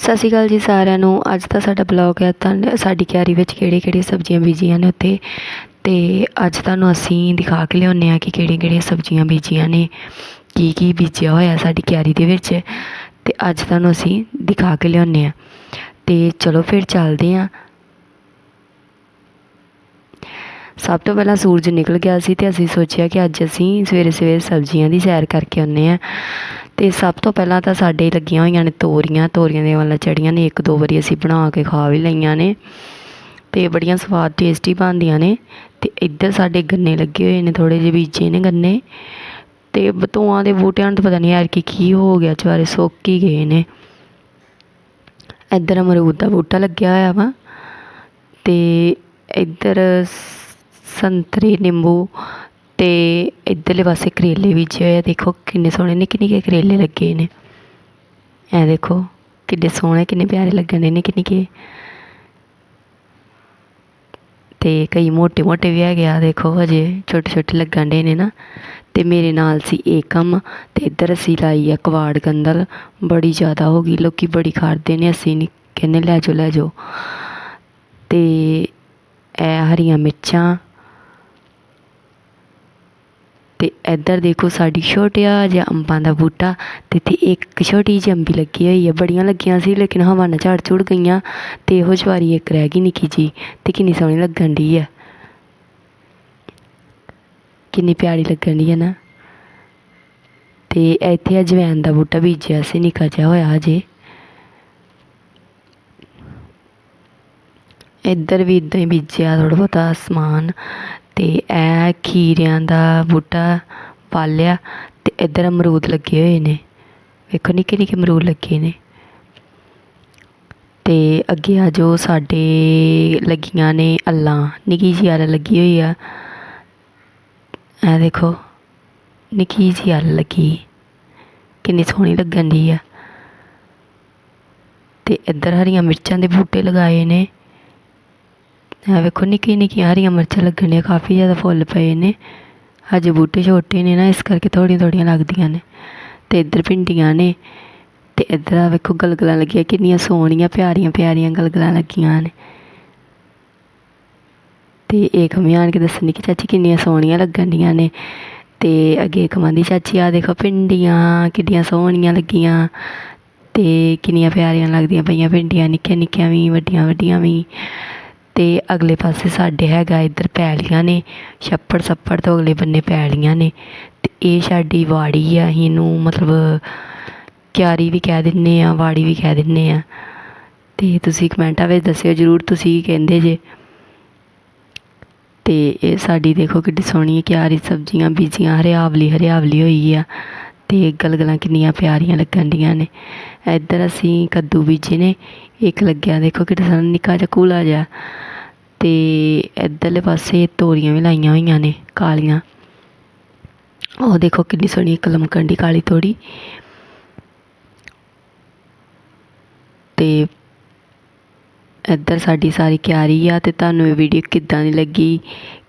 ਸਤਿ ਸ਼੍ਰੀ ਅਕਾਲ ਜੀ ਸਾਰਿਆਂ ਨੂੰ। ਅੱਜ ਦਾ ਸਾਡਾ ਬਲੌਗ ਹੈ ਤਾਂ ਸਾਡੀ ਕਿਆਰੀ ਵਿੱਚ ਕਿਹੜੇ ਕਿਹੜੇ ਸਬਜ਼ੀਆਂ ਬੀਜੀਆਂ ਨੇ ਉੱਥੇ। ਤੇ ਅੱਜ ਤੁਹਾਨੂੰ ਅਸੀਂ ਦਿਖਾ ਕੇ ਲਿਆਉਂਦੇ ਆ ਕਿ ਕਿਹੜੀਆਂ ਕਿਹੜੀਆਂ ਸਬਜ਼ੀਆਂ ਬੀਜੀਆਂ ਨੇ ਕੀ ਕੀ ਬੀਜਿਆ ਹੋਇਆ ਸਾਡੀ ਕਿਆਰੀ ਦੇ ਵਿੱਚ। ਤੇ ਅੱਜ ਤੁਹਾਨੂੰ ਅਸੀਂ ਦਿਖਾ ਕੇ ਲਿਆਉਂਦੇ ਆ ਤੇ ਚਲੋ ਫਿਰ ਚੱਲਦੇ ਆ ਸਭ ਤੋਂ ਪਹਿਲਾਂ ਸੂਰਜ ਨਿਕਲ ਗਿਆ ਸੀ ਤੇ ਅਸੀਂ ਸੋਚਿਆ ਕਿ ਅੱਜ ਅਸੀਂ ਸਵੇਰੇ ਸਵੇਰੇ ਸਬਜ਼ੀਆਂ ਦੀ ਸੈਰ ਕਰਕੇ ਆਉਂਦੇ ਆ ਤੇ ਸਭ ਤੋਂ ਪਹਿਲਾਂ ਤਾਂ ਸਾਡੇ ਲੱਗੀਆਂ ਹੋਈਆਂ ਨੇ ਤੋਰੀਆਂ ਤੋਰੀਆਂ ਦੇ ਵਾਲਾ ਚੜੀਆਂ ਨੇ, ਇੱਕ ਦੋ ਵਾਰੀ ਅਸੀਂ ਬਣਾ ਕੇ ਖਾ ਵੀ ਲਈਆਂ ਨੇ ਤੇ ਬੜੀਆਂ ਸਵਾਦ ਟੇਸਟੀ ਬਣਦੀਆਂ ਨੇ ਤੇ ਇੱਧਰ ਸਾਡੇ ਗੰਨੇ ਲੱਗੇ ਹੋਏ ਨੇ ਥੋੜੇ ਜਿਹੇ ਬੀਜੇ ਨੇ ਗੰਨੇ ਤੇ ਬਤੂਆਂ ਦੇ ਬੂਟਿਆਂ ਨੂੰ ਤਾਂ ਪਤਾ ਨਹੀਂ ਯਾਰ ਕੀ ਕੀ ਹੋ ਗਿਆ ਚਵਾਰੇ ਸੁੱਕ ਹੀ ਗਏ ਨੇ। ਇੱਧਰ ਅਮਰੂਦ ਦਾ ਬੂਟਾ ਲੱਗਿਆ ਹੋਇਆ ਵਾ ਤੇ ਇੱਧਰ ਸੰਤਰੇ ਨਿੰਬੂ ਤੇ ਇੱਧਰਲੇ ਪਾਸੇ ਕਰੇਲੇ ਬੀਜੇ ਹੋਏ ਆ, ਦੇਖੋ ਕਿੰਨੇ ਸੋਹਣੇ, ਨਿੱਕੇ ਨਿੱਕੇ ਕਰੇਲੇ ਲੱਗੇ ਨੇ। ਇਹ ਦੇਖੋ ਕਿੰਨੇ ਸੋਹਣੇ, ਕਿੰਨੇ ਪਿਆਰੇ ਲੱਗਣ ਦੇ ਨਿੱਕੇ ਨਿੱਕੇ। ਤੇ ਕਈ ਮੋਟੇ ਮੋਟੇ ਵੀ ਹੈਗੇ ਆ, ਦੇਖੋ ਹਜੇ ਛੋਟੇ ਛੋਟੇ ਲੱਗਣ ਦੇ ਨੇ ਨਾ। ਤੇ ਮੇਰੇ ਨਾਲ ਸੀ ਏਕਮ, ਤੇ ਇੱਧਰ ਅਸੀਂ ਲਾਈ ਆ ਕਵਾੜ ਗੰਦਲ ਬੜੀ ਜ਼ਿਆਦਾ ਹੋ ਗਈ, ਲੋਕੀ ਬੜੀ ਖਾੜਦੇ ਨੇ, ਅਸੀਂ ਨਹੀਂ ਕਹਿੰਦੇ ਲੈ ਜਾਓ ਲੈ ਜਾਓ। ਤੇ ਇਹ ਹਰੀਆਂ ਮਿਰਚਾਂ ਤੇ ਇੱਧਰ ਦੇਖੋ ਸਾਡੀ ਛੋਟਿਆ ਜਿਹਾ ਅੰਬਾਂ ਦਾ ਬੂਟਾ ਤੇ ਇੱਥੇ ਇੱਕ ਛੋਟੀ ਜਿਹੀ ਅੰਬੀ ਲੱਗੀ ਹੋਈ ਹੈ ਬੜੀਆਂ ਲੱਗੀਆਂ ਸੀ, ਲੇਕਿਨ ਹਵਾ ਨਾਲ ਝੜ ਝੁੜ ਗਈਆਂ ਤੇ ਇਹੋ ਜਿਹੀ ਇੱਕ ਰਹਿ ਗਈ ਨਿੱਕੀ ਜੀ ਤੇ ਕਿੰਨੀ ਸੋਹਣੀ ਲੱਗਣ ਦੀ ਹੈ ਕਿੰਨੀ ਪਿਆਰੀ ਲੱਗਣ ਦੀ ਹੈ ਨਾ। ਤੇ ਇੱਥੇ ਅਜਵੈਨ ਦਾ ਬੂਟਾ ਬੀਜਿਆ ਸੀ, ਨਿੱਕਾ ਜਿਹਾ ਹੋਇਆ ਹਜੇ। ਇੱਧਰ ਵੀ ਇਦਾਂ ਹੀ ਬੀਜਿਆ ਥੋੜ੍ਹਾ ਬਹੁਤਾ ਸਮਾਨ। ਅਤੇ ਇਹ ਖੀਰਿਆਂ ਦਾ ਬੂਟਾ ਪਾਲਿਆ ਅਤੇ ਇੱਧਰ ਅਮਰੂਦ ਲੱਗੇ ਹੋਏ ਨੇ। ਵੇਖੋ ਨਿੱਕੇ ਨਿੱਕੇ ਅਮਰੂਦ ਲੱਗੇ ਨੇ। ਅਤੇ ਅੱਗੇ ਆ ਜੋ ਸਾਡੇ ਲੱਗੀਆਂ ਨੇ ਅੱਲਾਂ। ਨਿੱਕੀ ਜਿਹੀ ਅੱਲ ਲੱਗੀ ਹੋਈ ਆ। ਇਹ ਦੇਖੋ, ਨਿੱਕੀ ਜਿਹੀ ਅੱਲ ਲੱਗੀ। ਕਿੰਨੀ ਸੋਹਣੀ ਲੱਗਣ ਦੀ ਆ। ਤੇ ਇੱਧਰ ਹਰੀਆਂ ਮਿਰਚਾਂ ਦੇ ਬੂਟੇ ਲਗਾਏ ਨੇ। ਇਹ ਵੇਖੋ ਨਿੱਕੀ ਨਿੱਕੀਆਂ ਹਰੀਆਂ ਮਿਰਚਾਂ ਲੱਗਣੀਆਂ ਕਾਫੀ ਜ਼ਿਆਦਾ ਫੁੱਲ ਪਏ ਨੇ। ਹਜੇ ਬੂਟੇ ਛੋਟੇ ਨੇ ਨਾ, ਇਸ ਕਰਕੇ ਥੋੜ੍ਹੀਆਂ ਥੋੜ੍ਹੀਆਂ ਲੱਗਦੀਆਂ ਨੇ। ਤੇ ਇੱਧਰ ਭਿੰਡੀਆਂ ਨੇ। ਤੇ ਇੱਧਰ ਆ ਵੇਖੋ ਗਲਗਲਾਂ ਲੱਗੀਆਂ, ਕਿੰਨੀਆਂ ਸੋਹਣੀਆਂ, ਪਿਆਰੀਆਂ ਪਿਆਰੀਆਂ ਗਲਗਲਾਂ ਲੱਗੀਆਂ ਨੇ। ਤੇ ਇਹ ਖਮੀ ਆਣ ਕੇ ਦੱਸਣੀ ਕਿ ਚਾਚੀ ਕਿੰਨੀਆਂ ਸੋਹਣੀਆਂ ਲੱਗਣੀਆਂ ਨੇ। ਤੇ ਅੱਗੇ ਕਮਾਂਦੀ ਚਾਚੀ ਆ ਦੇਖੋ ਭਿੰਡੀਆਂ ਕਿੰਨੀਆਂ ਸੋਹਣੀਆਂ ਲੱਗੀਆਂ। ਤੇ ਕਿੰਨੀਆਂ ਪਿਆਰੀਆਂ ਲੱਗਦੀਆਂ ਪਈਆਂ, ਭਿੰਡੀਆਂ ਨਿੱਕੀਆਂ ਨਿੱਕੀਆਂ ਵੀ, ਵੱਡੀਆਂ ਵੱਡੀਆਂ ਵੀ। ਤੇ ਅਗਲੇ ਪਾਸੇ ਸਾਡੇ ਹੈਗਾ ਇੱਧਰ ਪੈਲੀਆਂ ਨੇ, ਛੱਪੜ ਛੱਪੜ ਤੋਂ ਅਗਲੇ ਬੰਨੇ ਪੈਲੀਆਂ ਨੇ ਤੇ ਇਹ ਸਾਡੀ ਵਾੜੀ ਆ, ਅਸੀਂ ਇਹਨੂੰ ਮਤਲਬ ਕਿਆਰੀ ਵੀ ਕਹਿ ਦਿੰਦੇ ਆ, ਵਾੜੀ ਵੀ ਕਹਿ ਦਿੰਦੇ ਆ। ਤੇ ਤੁਸੀਂ ਕਮੈਂਟਾਂ ਵਿੱਚ ਦੱਸਿਓ ਜਰੂਰ ਤੁਸੀਂ ਕੀ ਕਹਿੰਦੇ ਜੇ। ਤੇ ਇਹ ਸਾਡੀ ਦੇਖੋ ਕਿੱਡੀ ਸੋਹਣੀ ਕਿਆਰੀ ਸਬਜ਼ੀਆਂ ਬੀਜੀਆਂ, ਹਰਿਆਵਲੀ ਹਰਿਆਵਲੀ ਹੋਈ ਆ। ਤੇ ਗਲਗਲਾਂ ਕਿੰਨੀਆਂ ਪਿਆਰੀਆਂ ਲੱਗਣ ਡੀਆਂ ਨੇ। ਇੱਧਰ ਅਸੀਂ ਕੱਦੂ ਬੀਜੇ ਨੇ। ਇੱਕ ਲੱਗਿਆ, ਦੇਖੋ ਕਿੱਡਾ ਸੋਹਣਾ, ਨਿੱਕਾ ਜਿਹਾ ਕੂਲਾ ਜਿਹਾ। ਤੇ ਇੱਧਰਲੇ ਪਾਸੇ ਤੋਰੀਆਂ ਵੀ ਲਾਈਆਂ ਹੋਈਆਂ ਨੇ, ਕਾਲੀਆਂ। ਉਹ ਦੇਖੋ ਕਿੰਨੀ ਸੋਹਣੀ ਇੱਕ ਲਮਕਣ ਦੀ ਕਾਲੀ ਤੋੜੀ। ਤੇ ਇੱਧਰ ਸਾਡੀ ਸਾਰੀ ਕਿਆਰੀ ਆ ਤੇ ਤੁਹਾਨੂੰ ਇਹ ਵੀਡੀਓ ਕਿੱਦਾਂ ਦੀ ਲੱਗੀ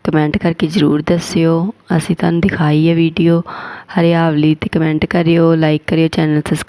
ਕਮੈਂਟ ਕਰਕੇ ਜ਼ਰੂਰ ਦੱਸਿਓ। ਅਸੀਂ ਤੁਹਾਨੂੰ ਦਿਖਾਈ ਹੈ ਵੀਡੀਓ ਹਰਿਆਵਲੀ ਤੇ ਕਮੈਂਟ ਕਰਿਓ ਲਾਈਕ ਕਰਿਓ ਚੈਨਲ ਸਬਸਕ੍ਰਾਈਬ